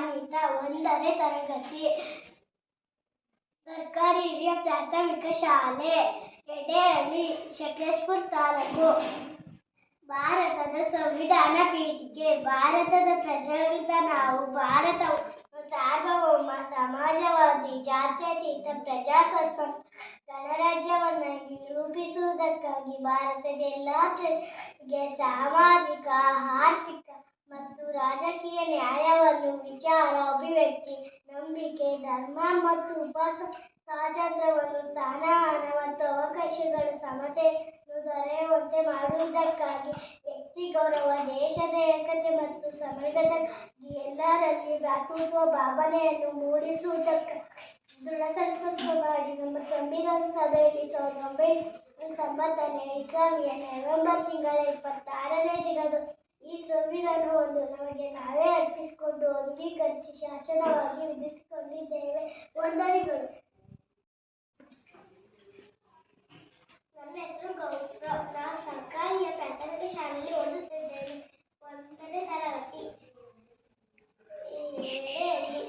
ಗಣಿತ ಒಂದನೇ ತರಗತಿ. ಸರ್ಕಾರಿ ಹಿರಿಯ ಪ್ರಾಥಮಿಕ ಶಾಲೆ, ಎಡೆಹಳ್ಳಿ ಶಕೇಶ್ಪುರ್ ತಾಲೂಕು. ಭಾರತದ ಸಂವಿಧಾನ ಪೀಠಿಕೆ, ಭಾರತದ ಪ್ರಜಾತಂತ್ರ ನಾವು, ಭಾರತವು ಸಾರ್ವಭೌಮ, ಸಮಾಜವಾದಿ, ಜಾತ್ಯತೀತ ಪ್ರಜಾಸತ್ತಾತ್ಮಕ ಗಣರಾಜ್ಯವನ್ನಾಗಿ ರೂಪಿಸುವುದಕ್ಕಾಗಿ ಭಾರತದ ಎಲ್ಲ ಸಾಮಾಜಿಕ, ಆರ್ಥಿಕ ರಾಜಕೀಯ ನ್ಯಾಯವನ್ನು, ವಿಚಾರ, ಅಭಿವ್ಯಕ್ತಿ, ನಂಬಿಕೆ, ಧರ್ಮ ಮತ್ತು ಉಪಾಸ ಸ್ವಾತಂತ್ರ್ಯವನ್ನು ಸ್ಥಾನಮಾನ ಮತ್ತು ಅವಕಾಶಗಳ ಸಮತೆಯನ್ನು ದೊರೆಯುವಂತೆ ಮಾಡುವುದಕ್ಕಾಗಿ ವ್ಯಕ್ತಿ ಗೌರವ, ದೇಶದ ಏಕತೆ ಮತ್ತು ಸಮಗ್ರತೆಗಾಗಿ ಎಲ್ಲರಲ್ಲಿ ಭ್ರಾತೃತ್ವ, ಭಾವನೆಯನ್ನು ಮೂಡಿಸುವುದಕ್ಕಾಗಿ ದೃಢ ಸಂಕಲ್ಪ ಮಾಡಿ. ನಮ್ಮ ಸಂವಿಧಾನ ಸಭೆಯಲ್ಲಿ ಸಾವಿರದ ಒಂಬೈನೂರ ತೊಂಬತ್ತನೇ ಇಸವಿಯ ನವೆಂಬರ್ ತಿಂಗಳ ಇಪ್ಪತ್ತಾರನೇ ದಿನದ ಈ ಸಂವಿಧಾನವನ್ನು ನಮಗೆ ನಾವೇ ಅರ್ಪಿಸಿಕೊಂಡು ಅಂಗೀಕರಿಸಿ ಶಾಸನವಾಗಿ ವಿಧಿಸಿಕೊಂಡಿದ್ದೇವೆ. ವಂದನೆಗಳು ನನ್ನ ಹೆಸರು ಗೌರವ್ ನಾನು ಸರ್ಕಾರಿಯ ಪ್ರಾಥಮಿಕ ಶಾಲೆಯಲ್ಲಿ ಓದುತ್ತಿದ್ದೇನೆ ಒಂದನೇ ತರಗತಿ ಎಡೆಹಳ್ಳಿ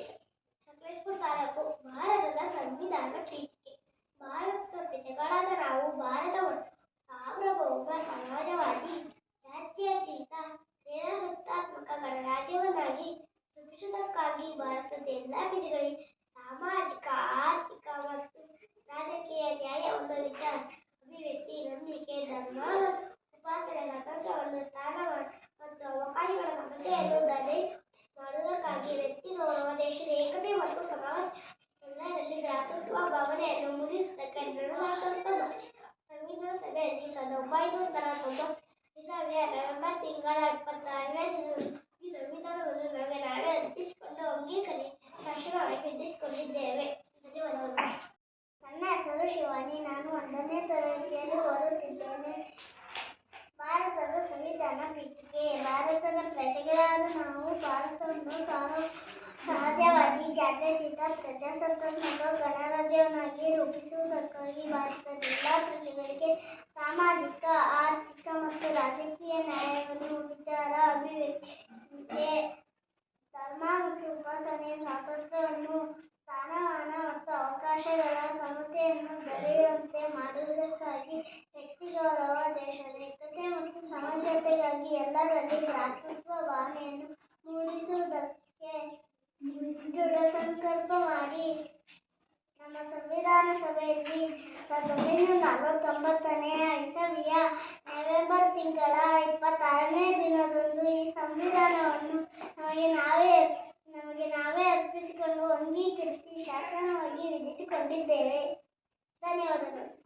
ಸಕಲೇಶ್ಪುರ ತಾಲೂಕು ಭಾರತದ ಸಂವಿಧಾನ ಪೀಠಿಕೆ ಭಾರತದ ಪ್ರಜೆಗಳಾದ ನಾವು ಭಾರತವನ್ನು ಸಾರ್ವಭೌಮ ಸಮಾಜವಾದಿ ಜಾತ್ಯತೀತ ಪ್ರಜಾಸತ್ತಾತ್ಮಕ ಗಣರಾಜ್ಯವನ್ನಾಗಿ ರೂಪಿಸುವುದಕ್ಕಾಗಿ ಭಾರತದ ಎಲ್ಲ ಪ್ರಜೆಗಳಿಗೆ ಸಾಮಾಜಿಕ ಆರ್ಥಿಕ ಮತ್ತು ರಾಜಕೀಯ ನ್ಯಾಯವನ್ನು ವಿಚಾರ ಅಭಿವ್ಯಕ್ತಿ ನಂಬಿಕೆ ಧರ್ಮ ಮತ್ತು ಉಪಾಸನೆ ಸ್ವಾತಂತ್ರ್ಯವನ್ನು ಸ್ಥಾನಮಾನ ಮತ್ತು ಅವಕಾಶಗಳ ಸಮತೆಯನ್ನು ದೊರೆ ಮಾಡುವುದಕ್ಕಾಗಿ ವ್ಯಕ್ತಿ ಗೌರವ ದೇಶದ ಏಕತೆ ಮತ್ತು ಸಮಾಜ ಎಲ್ಲರಲ್ಲಿ ಭ್ರಾತೃತ್ವ ಭಾವನೆಯನ್ನು ಮೂಡಿಸುವುದಕ್ಕಾಗಿ ದೃಢ ಸಂಕಲ್ಪ ಮಾಡಿ ಸಂವಿಧಾನ ಸಭೆಯಲ್ಲಿ ಸಾವಿರದ ಒಂಬೈನೂರ ನಲವತ್ತೊಂಬತ್ತು ಇಸವಿಯ ನವೆಂಬರ್ ತಿಂಗಳ ಇಪ್ಪತ್ತಾರನೇ ದಿನದಂದು ಸಂವಿಧಾನವನ್ನು ನಮಗೆ ನಾವೇ ಅರ್ಪಿಸಿಕೊಂಡು ಅಂಗೀಕರಿ ಶಾಸನವಾಗಿ ಧನ್ಯವಾದಗಳು. ನನ್ನ ಹೆಸರು ಶಿವಾನಿ. ನಾನು ಒಂದನೇ ತರಗತಿಯಲ್ಲಿ ಓದುತ್ತಿದ್ದೇನೆ. ಭಾರತದ ಸಂವಿಧಾನ ಪೀಠಿಕೆ ಭಾರತದ ಪ್ರಜೆಗಳಾದ ನಾವು ಭಾರತವನ್ನು ಸಹಜವಾಗಿ ಸಹಜವಾದಿ ಜಾತ್ಯತೀತ, ಪ್ರಜಾಸತ್ತಾತ್ಮಕ, ಗಣರಾಜ್ಯವನ್ನಾಗಿ ರೂಪಿಸುವುದಕ್ಕಾಗಿ ಭಾರತದ ಎಲ್ಲ ಪ್ರಜೆಗಳಿಗೆ ಸಾಮಾಜಿಕ, ಆರ್ಥಿಕ ಮತ್ತು ರಾಜಕೀಯ ನ್ಯಾಯವನ್ನು ವಿಚಾರ ಅಭಿವ್ಯಕ್ತಿ ಧರ್ಮ ಉಪಾಸನೆಯ ಸ್ವಾತಂತ್ರ್ಯವನ್ನು ಸ್ಥಾನಮಾನ ಮತ್ತು ಅವಕಾಶಗಳ ಸಮತೆಯನ್ನು ದೊರೆಯುವಂತೆ ಮಾಡುವುದಕ್ಕಾಗಿ ವ್ಯಕ್ತಿ ಗೌರವ ದೇಶದ ಏಕತೆ ಮತ್ತು ಸಮಗ್ರತೆಗಾಗಿ ಎಲ್ಲರಲ್ಲಿ ಭ್ರಾತೃತ್ವ ಭಾವನೆಯನ್ನು ಮೂಡಿಸುವುದಕ್ಕೆ ದೃಢ ಸಂಕಲ್ಪ ಮಾಡಿ ನಮ್ಮ ಸಂವಿಧಾನ ಸಭೆಯಲ್ಲಿ ಸಾವಿರದ ಒಂಬೈನೂರ ನಲವತ್ತೊಂಬತ್ತನೆಯ ಇಸವಿಯ ನವೆಂಬರ್ ತಿಂಗಳ ಇಪ್ಪತ್ತಾರನೇ ದಿನದಂದು ಈ ಸಂವಿಧಾನವನ್ನು ನಮಗೆ ನಾವೇ ನಮಗೆ ನಾವೇ ಶಾಸನವಾಗಿ ವಿಧಿಸಿಕೊಂಡಿದ್ದೇವೆ ಧನ್ಯವಾದಗಳು.